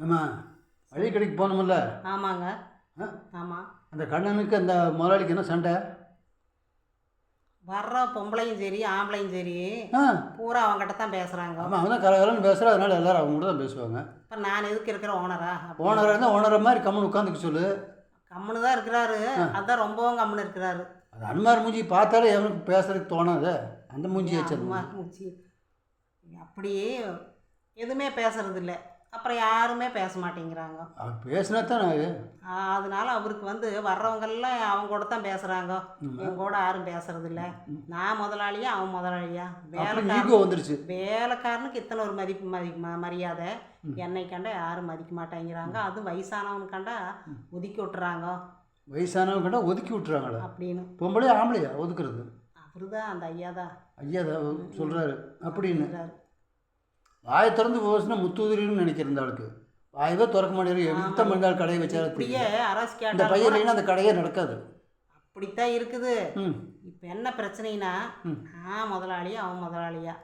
ஏம்மா வழி கடைக்கு போகணுமில்ல ஆமாங்க. ஆ? ஆமாம் அந்த கண்ணனுக்கு அந்த முதலாளிக்கு என்ன சண்டை? வர்ற பொம்பளையும் சரி ஆம்பளையும் சரி பூரா அவங்ககிட்ட தான் பேசுகிறாங்க ஆமாம் அவன் தான் கலகலன்னு பேசுகிறா அதனால எல்லாரும் அவங்க கூட தான் பேசுவாங்க. இப்போ நான் எதுக்கு இருக்கிற ஓனரா ஓனராக இருந்தால் ஓனரை மாதிரி கம்முன்னு உட்காந்துக்க சொல்லு. கம்முன்னு தான் இருக்கிறாரு. அதான் ரொம்பவும் கம்முன்னு இருக்கிறாரு. அது அன்மார் மூஞ்சி பார்த்தாலே எவனுக்கு பேசுறதுக்கு தோணாது. அந்த மூஞ்சி வச்சு அம்மா மூச்சு அப்படியே எதுவுமே பேசுறது இல்ல அப்புறம் யாருமே பேச மாட்டேங்கிறாங்க. அவன் பேசினா தான் அதனால அவருக்கு வந்து வர்றவங்கெல்லாம் அவங்க கூட தான் பேசுகிறாங்க என் கூட யாரும் பேசுறது இல்ல நான் முதலாளியா அவன் முதலாளியா? வேலைக்காரன் வந்துருச்சு. வேலைக்காரனுக்கு இத்தனை ஒரு மதிப்பு மதி மரியாதை. என்னை கண்டா யாரும் மதிக்க மாட்டேங்கிறாங்க. அதுவும் வயசானவன் கண்டா ஒதுக்கி விட்டுறாங்க. வயசானவங்க கண்டா ஒதுக்கி விட்டுறாங்களே? அப்படின்னு. பொம்பளையா ஆம்பளையா? ஒதுக்குறது? அவரு தான் அந்த ஐயா தான் ஐயா தான் சொல்கிறாரு அப்படின்னு. வாயை திறந்து போச்சுன்னா முத்துதிரின்னு நினைக்கிறேன் இந்த ஆளுக்கு திறக்க மாட்டேங்குது. எந்த மனிதாள் கடையை வச்சாலும் இந்த பையன் இல்லைன்னா அந்த கடையே நடக்காது. அப்படித்தான் இருக்குது. இப்போ என்ன பிரச்சனைனா நான் முதலாளியா அவன் முதலாளியா.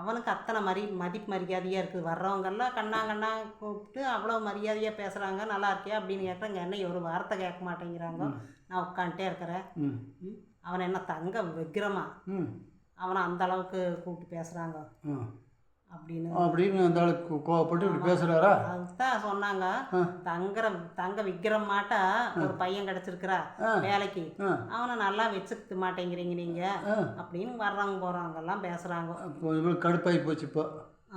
அவனுக்கு அத்தனை மரி மதிப்பு மரியாதையாக இருக்குது. வர்றவங்கெல்லாம் கண்ணா கண்ணா கூப்பிட்டு அவ்வளோ மரியாதையாக பேசுகிறாங்க நல்லா இருக்கியா அப்படின்னு கேட்குறாங்க என்ன ஒரு வார்த்தை கேட்க மாட்டேங்கிறாங்க? நான் உட்காந்துட்டே இருக்கிறேன். அவன் என்ன தங்க விக்கிரமா? அவனை அந்த அளவுக்கு கூப்பிட்டு பேசுகிறாங்க. அப்படின்னு. அப்படின்னு அந்த ஆளுக்கு கோவப்பட்டு இப்படி பேசுகிறாரா அதுதான் சொன்னாங்க. தங்குற தங்க விக்கிரம் மாட்டா ஒரு பையன் கிடச்சிருக்கிறா வேலைக்கு. அவனை நல்லா வச்சுக்க மாட்டேங்கிறீங்க நீங்கள். அப்படின்னு வர்றவங்க போகிறவங்க எல்லாம் பேசுகிறாங்க அப்போ இவளுக்கு கடுப்பாகி போச்சு இப்போ.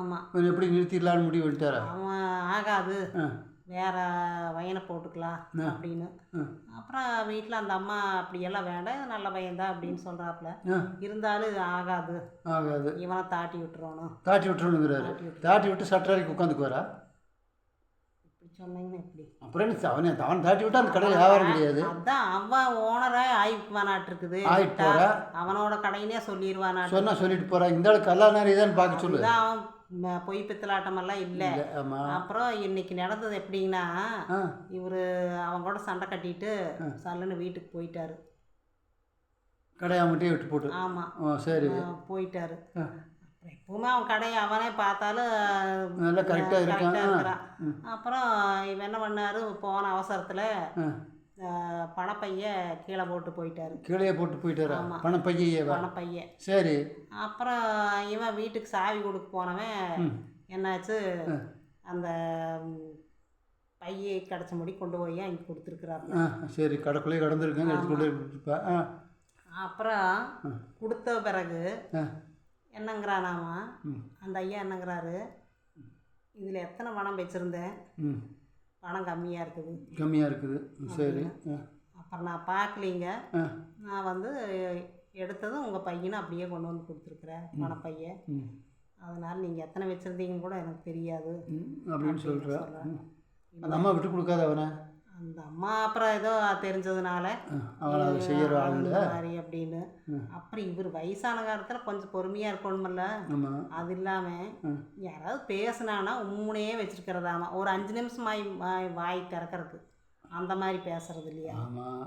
ஆமாம் எப்படி நிறுத்திடலான்னு முடிவு பண்ணிட்டாரா? அவன் ஆகாது. வேற வயனை போட்டுக்கலாம் அப்படின்னு. அப்புறம் வீட்டில் அந்த அம்மா அப்படியெல்லாம் வேண்டாம் இது நல்ல பையன்தான் அப்படின்னு சொல்கிறாப்புல இருந்தாலும் இது ஆகாது. ஆகாது. இவனை தாட்டி விட்டுறணும். தாட்டி விட்டுறணுங்கிறாரு. தாட்டி விட்டு சட்டரைக்கு உட்காந்துக்குவாரா? சொன்னீங்கன்னா எப்படி அப்புறம் அவனை அவன் தாட்டி விட்டா அந்த கடையில் வியாபாரம் கிடையாது. அதான் அவன் ஓனரே ஆயிக்குவானாட்டு இருக்குது ஆயிட்டு போறா. அவனோட கடையினே சொல்லிடுவானாட்டு சொன்னா சொல்லிட்டு போறா. இந்த ஆளு கல்லா நேரம் இதான்னு பார்க்க சொல்லு. அவன் பொய் பித்தலாட்டமெல்லாம் இல்லை. அப்புறம் இன்னைக்கு நடந்தது எப்படின்னா இவர் அவங்க கூட சண்டை கட்டிட்டு சல்லுன்னு வீட்டுக்கு போயிட்டாரு. கடையா மட்டும் விட்டு போட்டு. ஆமாம் சரி. போயிட்டாரு. எப்பவுமே அவன் கடையை அவனே பார்த்தாலும் நல்லா கரெக்டாக. இருக்கிறான். அப்புறம் இவன் என்ன பண்ணாரு? போன அவசரத்தில். பணப்பைய கீழே போட்டு போயிட்டாரு. கீழே போட்டு போயிட்டாரா? பணம் பையவா பணப்பைய. சரி. அப்புறம் இவன் வீட்டுக்கு சாவி கொடுக்க போனவன் என்னாச்சு? அந்த பையை கிடச்ச முடி கொண்டு போய் அங்கே கொடுத்துருக்குறாரு. சரி. கடைக்குள்ளே கடந்திருக்கேன் எடுத்துக்கொண்டே அப்புறம் கொடுத்த பிறகு ம். அந்த ஐயா என்னங்கிறாரு? இதில் எத்தனை பணம் வச்சுருந்தேன்? பணம் கம்மியாக இருக்குது. கம்மியாக இருக்குது. சரி. அப்புறம் நான் பார்க்கலீங்க நான் வந்து எடுத்ததும் உங்கள் பையனை அப்படியே கொண்டு வந்து கொடுத்துருக்குறேன் பணப்பைய ம். அதனால் நீங்கள் எத்தனை வச்சுருந்தீங்கன்னு கூட எனக்கு தெரியாது. அப்படின்னு சொல்கிறா சொல்கிறேன் அந்த அம்மா விட்டு கொடுக்காத அவனை. அந்த அம்மா அப்புறம் ஏதோ தெரிஞ்சதுனால அவனை செய்கிற ஆள் இந்த மாதிரி அப்படின்னு. அப்புறம் இவர் வயசான காலத்தில் கொஞ்சம் பொறுமையாக இருக்கணுமில்ல ஆமாம் அது இல்லாமல் யாராவது பேசுனானா உம்முனையே வச்சிருக்கிறதாமா. ஒரு அஞ்சு நிமிஷம் வாய் வாய் வாய் திறக்கறதுக்கு. அந்த மாதிரி பேசுறது இல்லையா? ஆமாம்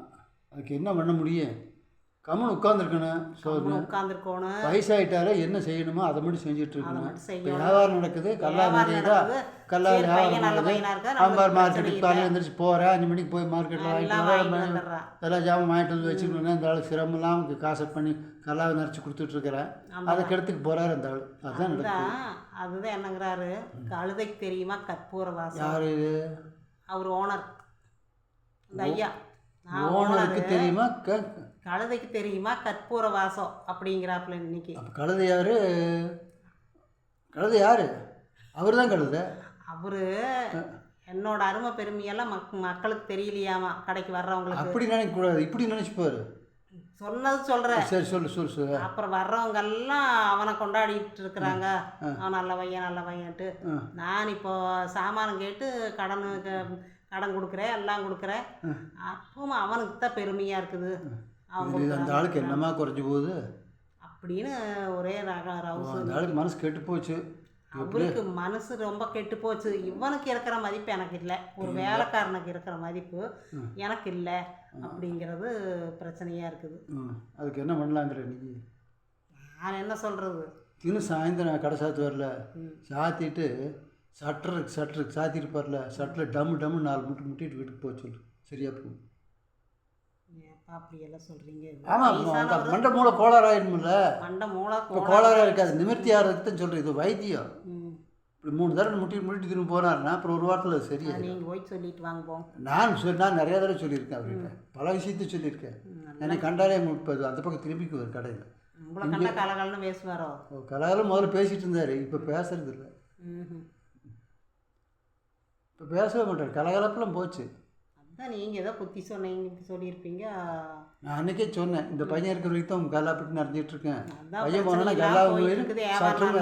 அதுக்கு என்ன பண்ண முடியும்? கம்முன்னு உட்காந்துருக்கணும் ஸோ உட்காந்துருக்கணும் வயசாயிட்டாலே என்ன செய்யணுமோ அதை மட்டும் செஞ்சுட்டு இருக்கணும். வியாபாரம் நடக்குது. கல்லா நடக்குது. கல்லா வியாபாரம் நம்மளுக்கு மார்க்கெட்டுக்கு காலையில் எழுந்திரிச்சு போகிறேன் அஞ்சு மணிக்கு போய் மார்க்கெட்டில் வாங்கிட்டு எல்லாம் ஜாமான் வாங்கிட்டு வந்து வச்சுக்கணும் இந்த ஆள் சிரமம்லாம் அவனுக்கு காசை பண்ணி கல்லாவை நிறச்சி கொடுத்துட்ருக்கிறேன் அதை கெடுத்துக்கு போகிறாரு அந்த ஆள். அதுதான் நடக்குது. அதுதான் என்னங்கிறாரு. கழுதைக்கு தெரியுமா? கற்பூர வாசம் யார் அவர் ஓனர். ஐயா. ஓனருக்கு ஓனர். தெரியுமா? க கழுதைக்கு தெரியுமா கற்பூர வாசம் அப்படிங்கிறாப்புல இன்னைக்கு. அப்போ கழுதை யார்? கழுதை யார்? அவர் தான் கழுதை. அவரு என்னோட அருமை பெருமையெல்லாம் மக் மக்களுக்கு தெரியலையாமா கடைக்கு வர்றவங்களுக்கு. அப்படி நினைக்கக்கூடாது இப்படி நினச்சிப்பாரு. சொன்னது சொல்கிறேன் சரி சொல்லு சொல்லு சொல்லு. அப்புறம் வர்றவங்க எல்லாம் அவனை கொண்டாடிட்டு இருக்கிறாங்க. அவன் நல்ல பையன் நல்ல பையன்ட்டு. நான் இப்போ சாமானம் கேட்டு கடனுக்கு கடன் கொடுக்குறேன் எல்லாம் கொடுக்குறேன். அப்பவும் அவனுக்கு தான் பெருமையாக இருக்குது. இது அந்த ஆளுக்கு என்னமா குறைஞ்சி போகுது? அப்படின்னு ஒரே ரக ரவுசு அந்த ஆளுக்கு மனசு கெட்டு போச்சு. அவருக்கு மனசு ரொம்ப கெட்டு போச்சு. இவனுக்கு இருக்கிற மதிப்பு எனக்கு இல்லை. ஒரு வேலைக்காரனுக்கு இருக்கிற மதிப்பு எனக்கு இல்லை அப்படிங்கிறது பிரச்சனையாக இருக்குது. அதுக்கு என்ன பண்ணலாங்கிற நீ நான் என்ன சொல்கிறது இன்னும் சாயந்தரம் கடை சாத்து வரல. சாத்திட்டு சட்டர் சட்டர் சாத்திருப்பார்ல சட்டில் டம்மு டம்மு நாலு முட்டு முட்டிட்டு வீட்டுக்கு போக சொல்லு. சரியா போகும். அப்படியெல்லாம் சொல்கிறீங்க ஆமாம் அந்த மண்டை மூளை கோளாறு ஆயிடும்ல மண்டை மூளை இப்போ கோளாறாக இருக்காது. நிமிர்த்தி ஆகிறதுக்கு சொல்கிறேன் இது வைத்தியம். இப்படி மூணு தடவை முட்டிட்டு முட்டிட்டு திரும்ப போனாருன்னா அப்புறம் ஒரு வாரத்தில் சரியா நீங்கள் போய் சொல்லிட்டு வாங்க போங்க நான் சொல் நான் நிறைய தடவை சொல்லியிருக்கேன் அவர்கிட்ட. பல விஷயத்தை சொல்லியிருக்கேன். எனக்கு கண்டாலே இப்போ அந்த பக்கம் திரும்பிக்குவார் கடையில். உங்களை கண்ட கலகலன்னு பேசுவாரோ? கலாகாலம் முதல்ல பேசிகிட்டு இருந்தார். இப்போ பேசுறது இல்லை இப்போ பேசவே மாட்டார். கலகலப்பெல்லாம் போச்சு. நீங்கள் ஏதோ புத்தி சொன்னீங்க சொல்லியிருப்பீங்க. நான் அன்றைக்கே சொன்னேன் இந்த பையன் இருக்கிற வரைக்கும் தான் கல்லாப்பிட்டு நடந்துட்டு இருக்கேன். பையன் பிரச்சனை. போனா இல்லாம கல்லா இருக்குது சட்டம்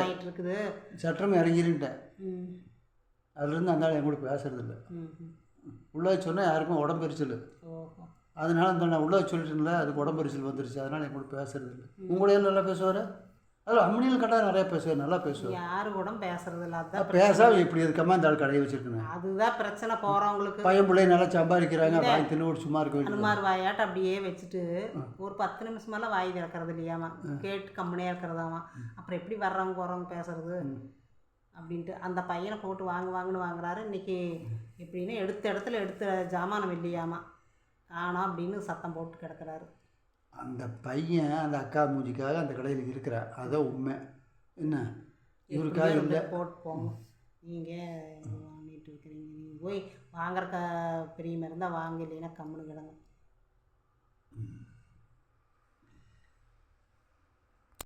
ஆகிட்டு இருக்குது சட்டம் இறங்கிருட்டேன் ம். அதுலேருந்து அந்த ஆள் என் கூட பேசுறதில்ல. உள்ளே சொன்னால் யாருக்கும் உடம்பெரிச்சல் அதனால அந்த நான் உள்ளே சொல்லிட்டேன்ல அதுக்கு உடம்பெரிச்சல் வந்துருச்சு அதனால் என் கூட பேசுறது இல்லை உங்க கூட எல்லாம் நல்லா பேசுவார்? அதில் அம்மனியில் கண்டா நிறையா பேசுவார் நல்லா பேசுவார். யாரு கூட பேசுறது இல்லை அதுதான் பேசாம இப்படி அதுக்கம்மா அந்த ஆள் கடையை வச்சிருக்கேன் அதுதான் பிரச்சனை போகிறவங்களுக்கு பையன் பிள்ளை நல்லா சம்பாதிக்கிறாங்க வாங்கி தின்னு சும்மா இருக்க வைக்கணும். அனுமார் வாயாட்ட அப்படியே வச்சுட்டு ஒரு பத்து நிமிஷமெல்லாம் வாய் திறக்கிறது இல்லையாமா? கேட்டு கம்பெனியாக இருக்கிறதாமா? அப்புறம் எப்படி வர்றவங்க போகிறவங்க பேசுறது? அப்படின்ட்டு அந்த பையனை போட்டு வாங்க வாங்கன்னு வாங்குறாரு. இன்னைக்கு எப்படின்னு எடுத்த இடத்துல எடுத்த ஜாமானம் இல்லையாமா? காணோம் அப்படின்னு சத்தம் போட்டு கிடக்குறாரு. அந்த பையன் அந்த அக்கா மூஞ்சிக்காக அந்த கடையில் இருக்கிறார் அதான் உண்மை. என்ன? இவருக்காக இல்லை? போட்டு போங்க. நீங்கள் வாங்கிட்டு இருக்கிறீங்க. நீங்கள் போய் வாங்குற க பிரியமாக இருந்தால் வாங்க இல்லைன்னா கம்முன்னு கிடங்க.